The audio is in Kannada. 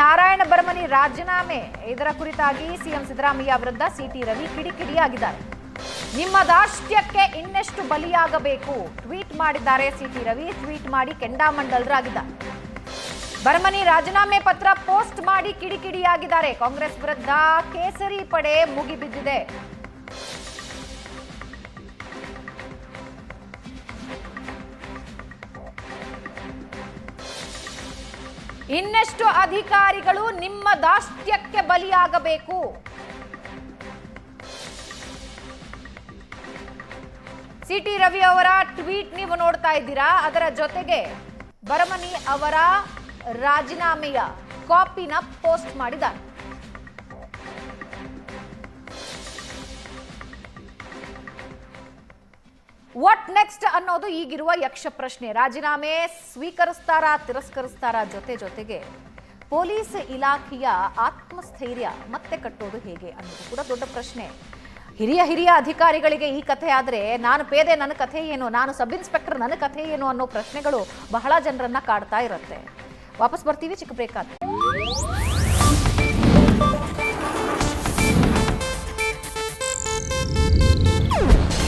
ನಾರಾಯಣ ಬರಮನಿ ರಾಜೀನಾಮೆ. ಇದರ ಕುರಿತಾಗಿ ಸಿಎಂ ಸಿದ್ದರಾಮಯ್ಯ ವಿರುದ್ಧ ಸಿಟಿ ರವಿ ಕಿಡಿಕಿಡಿಯಾಗಿದ್ದಾರೆ. ನಿಮ್ಮ ದಾಷ್ಟ್ಯಕ್ಕೆ ಇನ್ನೆಷ್ಟು ಬಲಿಯಾಗಬೇಕು? ಟ್ವೀಟ್ ಮಾಡಿದ್ದಾರೆ ಸಿಟಿ ರವಿ. ಟ್ವೀಟ್ ಮಾಡಿ ಕೆಂಡಾಮಂಡಲರಾಗಿದ್ದಾರೆ ಬರಮನಿ ರಾಜೀನಾಮೆ ಪತ್ರ ಪೋಸ್ಟ್ ಮಾಡಿ ಕಿಡಿಕಿಡಿಯಾಗಿದ್ದಾರೆ. ಕಾಂಗ್ರೆಸ್ ವಿರುದ್ಧ ಕೇಸರಿ ಪಡೆ ಮುಗಿಬಿದ್ದಿದೆ. ಇನ್ನೆಷ್ಟು ಅಧಿಕಾರಿಗಳು ನಿಮ್ಮ ದಾಸ್ತ್ಯಕ್ಕೆ ಬಲಿಯಾಗಬೇಕು? ಸಿಟಿ ರವಿ ಅವರ ಟ್ವೀಟ್ ನೀವು ನೋಡ್ತಾ ಇದ್ದೀರಾ? ಅದರ ಜೊತೆಗೆ ಬರಮನಿ ಅವರ ರಾಜೀನಾಮೆಯ ಕಾಪಿನ ಪೋಸ್ಟ್ ಮಾಡಿದ್ದಾರೆ. ವಾಟ್ ನೆಕ್ಸ್ಟ್ ಅನ್ನೋದು ಈಗಿರುವ ಯಕ್ಷ ಪ್ರಶ್ನೆ. ರಾಜೀನಾಮೆ ಸ್ವೀಕರಿಸ್ತಾರಾ, ತಿರಸ್ಕರಿಸ್ತಾರಾ ಜೊತೆ ಜೊತೆಗೆ? ಪೊಲೀಸ್ ಇಲಾಖೆಯ ಆತ್ಮಸ್ಥೈರ್ಯ ಮತ್ತೆ ಕಟ್ಟೋದು ಹೇಗೆ ಅನ್ನೋದು ಕೂಡ ದೊಡ್ಡ ಪ್ರಶ್ನೆ. ಹಿರಿಯ ಹಿರಿಯ ಅಧಿಕಾರಿಗಳಿಗೆ ಈ ಕಥೆ ಆದರೆ ನಾನು ಪೇದೆ ನನ್ನ ಕಥೆ ಏನು, ನಾನು ಸಬ್ ಇನ್ಸ್ಪೆಕ್ಟರ್ ನನ್ನ ಕಥೆ ಏನು ಅನ್ನೋ ಪ್ರಶ್ನೆಗಳು ಬಹಳ ಜನರನ್ನ ಕಾಡ್ತಾ ಇರುತ್ತೆ. ವಾಪಸ್ ಬರ್ತೀವಿ ಚಿಕ್ಕ ಬ್ರೇಕ್